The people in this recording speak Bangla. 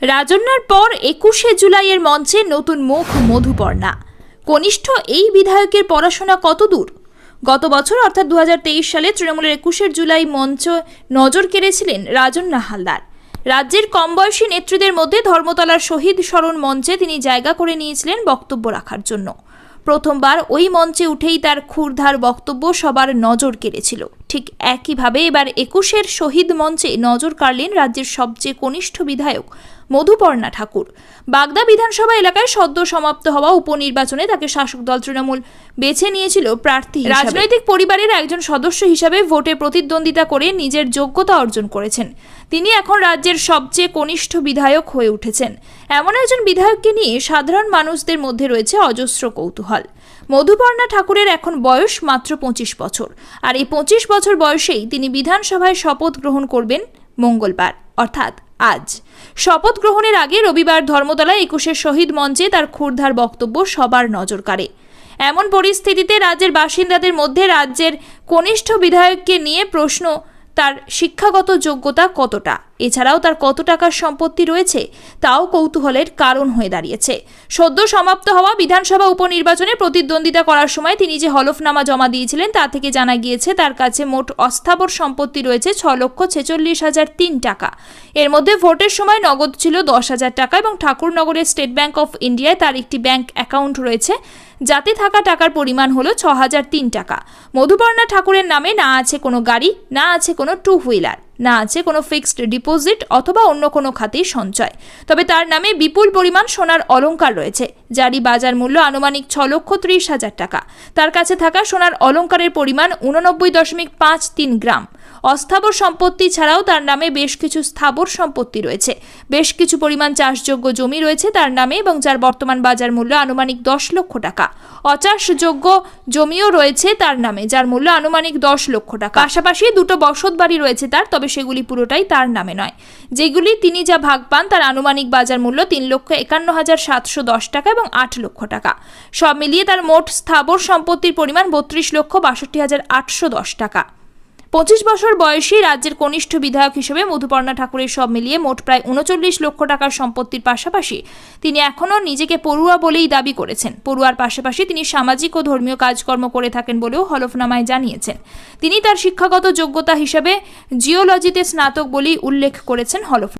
রাজন্যার পর একুশে জুলাইয়ের মঞ্চে নতুন মুখ মধুপর্ণা। কনিষ্ঠ এই বিধায়কের পড়াশোনা কত দূর গত বছর, অর্থাৎ দু হাজার তেইশ সালে তৃণমূলের একুশের জুলাই মঞ্চ নজর কেড়েছিলেন রাজন্যা হালদার। রাজ্যের কম বয়সী নেত্রীদের মধ্যে ধর্মতলার শহীদ স্মরণ মঞ্চে তিনি জায়গা করে নিয়েছিলেন বক্তব্য রাখার জন্য। প্রথমবার ওই মঞ্চে উঠেই তার ক্ষুরধার বক্তব্য সবার নজর কেড়েছিল। ঠিক একইভাবে এবার একুশের শহীদ মঞ্চে নজর কাড়লেন রাজ্যের সবচেয়ে কনিষ্ঠ বিধায়ক মধুপর্ণা ঠাকুর। বাগদা বিধানসভা এলাকায় সদ্য সমাপ্ত হওয়া উপনির্বাচনে তাকে শাসক দল তৃণমূল বেছে নিয়েছিল প্রার্থী রাজনৈতিক পরিবারের একজন সদস্য হিসাবে ভোটে প্রতিদ্বন্দ্বিতা করে নিজের যোগ্যতা অর্জন করেছেন। তিনি এখন রাজ্যের সবচেয়ে কনিষ্ঠ বিধায়ক হয়ে উঠেছেন। এমন একজন বিধায়ককে নিয়ে সাধারণ মানুষদের মধ্যে রয়েছে অজস্র কৌতূহল। মধুপর্ণা ঠাকুরের এখন বয়স মাত্র পঁচিশ বছর। আর এই পঁচিশ বছর বয়সেই তিনি বিধানসভায় শপথ গ্রহণ করবেন মঙ্গলবার, অর্থাৎ আজ। শপথ গ্রহণের আগে রবিবার ধর্মতলায় একুশের শহীদ মঞ্চে তার ক্ষুরধার বক্তব্য সবার নজর কাড়ে। এমন পরিস্থিতিতে রাজ্যের বাসিন্দাদের মধ্যে রাজ্যের কনিষ্ঠ বিধায়ককে নিয়ে প্রশ্ন তার শিক্ষাগত যোগ্যতা কতটা? এছাড়াও তার কত টাকার সম্পত্তি রয়েছে? তাও কৌতূহলের কারণ হয়ে দাঁড়িয়েছে। সদ্য সমাপ্ত হওয়া বিধানসভা উপনির্বাচনে প্রতিদ্বন্দ্বিতা করার সময় তিনি যে হলফনামা জমা দিয়েছিলেন তা থেকে জানা গিয়েছে তার কাছে মোট অস্থাবর সম্পত্তি রয়েছে ছ লক্ষ ছেচল্লিশ হাজার তিন টাকা। এর মধ্যে ভোটের সময় নগদ ছিল দশ হাজার টাকা এবং ঠাকুরনগরের স্টেট ব্যাংক অফ ইন্ডিয়ায় তার একটি ব্যাংক অ্যাকাউন্ট রয়েছে। যাতে থাকা টাকার পরিমাণ হলো ছ তিন টাকা। মধুপর্ণা ঠাকুরের নামে না আছে কোনো গাড়ি, না আছে কোনো টু হুইলার না আছে কোনো ফিক্সড ডিপোজিট অথবা অন্য কোনো খাতেই সঞ্চয়। তবে তার নামে বিপুল পরিমাণ সোনার অলংকার রয়েছে, যারই বাজার মূল্য আনুমানিক ছ লক্ষ ত্রিশ হাজার টাকা। তার কাছে থাকা সোনার অলংকারের পরিমাণ উননব্বই দশমিক পাঁচ তিন গ্রাম। অস্থাবর সম্পত্তি ছাড়াও তার নামে বেশ কিছু স্থাবর সম্পত্তি রয়েছে। বেশ কিছু পরিমাণ চাষযোগ্য জমি রয়েছে তার নামে এবং যার বর্তমান বাজার মূল্য আনুমানিক দশ লক্ষ টাকা। অচাষযোগ্য জমিও রয়েছে তার নামে, যার মূল্য আনুমানিক দশ লক্ষ টাকা। পাশাপাশি দুটো বসত বাড়ি রয়েছে তার, তবে সেগুলি পুরোটাই তার নামে নয়। যেগুলি তিনি যা ভাগ পান তার আনুমানিক বাজার মূল্য তিন লক্ষ একান্ন হাজার সাতশো দশ টাকা এবং আট লক্ষ টাকা। সব মিলিয়ে তার মোট স্থাবর সম্পত্তির পরিমাণ বত্রিশ লক্ষ বাষট্টি হাজার আটশো দশ টাকা। পঁচিশ বছর বয়সী রাজ্যের কনিষ্ঠ বিধায়ক হিসেবে মধুপর্ণা ঠাকুরের সব মিলিয়ে মোট প্রায় উনচল্লিশ লক্ষ টাকার সম্পত্তির পাশাপাশি তিনি এখনও নিজেকে পড়ুয়া বলেই দাবি করেছেন। পড়ুয়ার পাশাপাশি তিনি সামাজিক ও ধর্মীয় কাজকর্ম করে থাকেন বলেও হলফনামায় জানিয়েছেন। তিনি তার শিক্ষাগত যোগ্যতা হিসেবে জিওলজিতে স্নাতক বলেই উল্লেখ করেছেন হলফ